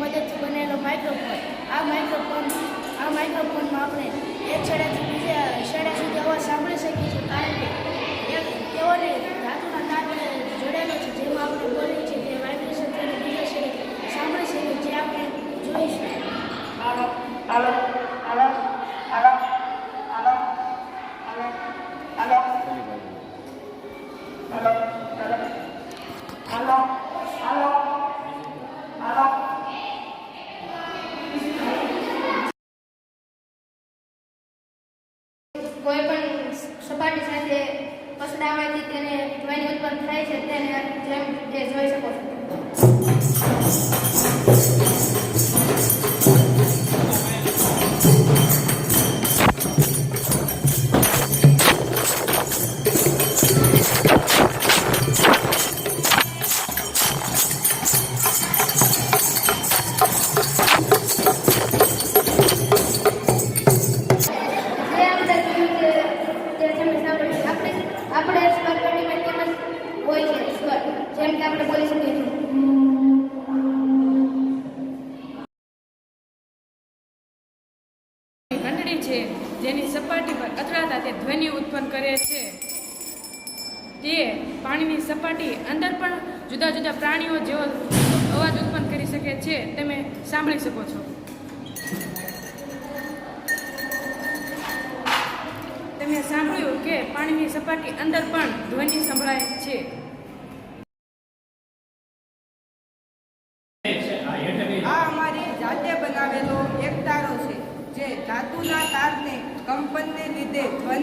મદદથી બનેલો માઇક્રોફોન આ માઇક્રોફોન આ માઇક્રોફોનમાં આપણે એક છેડાથી બીજા છેડા સુધી અવાજ સાંભળી શકીએ છીએ કારણ કે તેઓને ધાતુના તાર જોડેલો છે જેમાં આપણે બોલીએ છીએ તે વાઇબ્રેશન થઈને બીજા છેડે સાંભળી શકીએ જે આપણે જોઈશું હાલો હાલો હાલો હાલો હાલો હાલો હાલો હાલો હાલો કોઈ પણ સપાટી સાથે પસડાવાથી તેને ધ્વનિ ઉત્પન્ન થાય છે, તેને જેમ એ જોઈ શકો છો. પર તે ધ્વનિ ઉત્પન્ન કરે છે. તે પાણીની સપાટી અંદર પણ જુદા જુદા પ્રાણીઓ જેવો અવાજ ઉત્પન્ન કરી શકે છે, તમે સાંભળી શકો છો. તમે સાંભળ્યું કે પાણીની સપાટી અંદર પણ ધ્વનિ સંભળાય છે.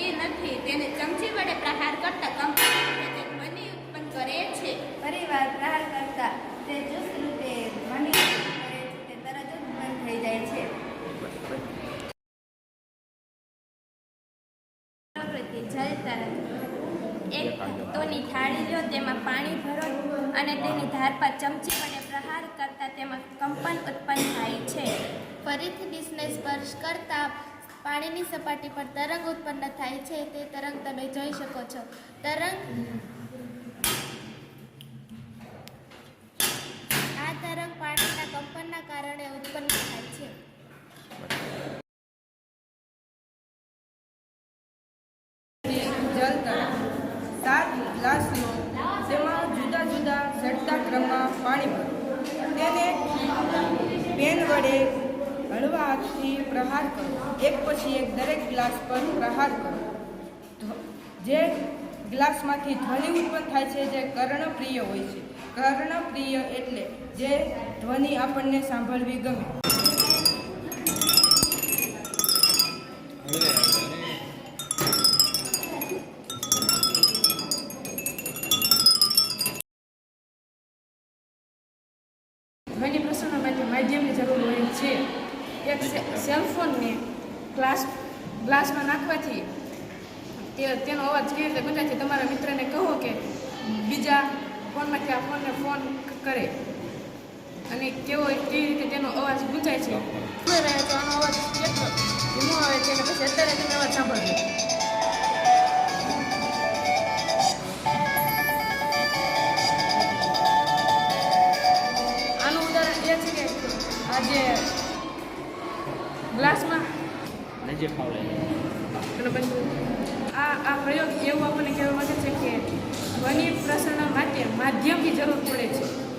કરતી નથી તેને ચમચી વડે પ્રહાર કરતા કંપની તે ધ્વનિ ઉત્પન્ન કરે છે. પરિવાર પ્રહાર કરતા તે ચુસ્ત રૂપે ધ્વનિ કરે છે તે તરત જ બંધ થઈ જાય છે. પ્રવૃત્તિ જલ તરંગ. એક ધાતુની થાળી લો તેમાં પાણી ભરો અને તેની ધાર પર ચમચી વડે પ્રહાર કરતા તેમાં કંપન ઉત્પન્ન થાય છે. ફરીથી ડિશને સ્પર્શ કરતા પાણીની સપાટી પર તરંગ ઉત્પન્ન થાય છે, તે તરંગ તમે જોઈ શકો છો. તરંગ આ તરંગ પાણીના કંપનના કારણે ઉત્પન્ન થાય છે. તેમાં જુદા જુદા ચડતા ક્રમમાં પાણી ભરો. તેને પેન વડે હળવા હાથથી પ્રહાર કરો. એક પછી એક દરેક ગ્લાસ પર પ્રહાર કરો. જે ગ્લાસમાંથી ધ્વનિ ઉત્પન્ન થાય છે, જે કર્ણપ્રિય હોય છે. કર્ણપ્રિય એટલે જે ધ્વનિ આપણને સાંભળવી ગમે. ધ્વનિ પ્રસારણ માટે માધ્યમની જરૂર સેલફોનને ગ્લાસ ગ્લાસમાં નાખવાથી તે તેનો અવાજ કેવી રીતે ગુંજાય છે તમારા મિત્રને કહો કે બીજા ફોનમાંથી આ ફોનને ફોન કરે. અને કેવો કેવી રીતે તેનો અવાજ ગુંજાય છે. રહે તો આનો અવાજ આવે છે અત્યારે તમે અવાજ સાંભળજો. આનું ઉદાહરણ એ છે કે આ નજીક ફાવલે અને પછી આ આ પ્રયોગ એવું આપણને કહેવા માંગે છે કે ધ્વનિ પ્રસરણ માટે માધ્યમની જરૂર પડે છે.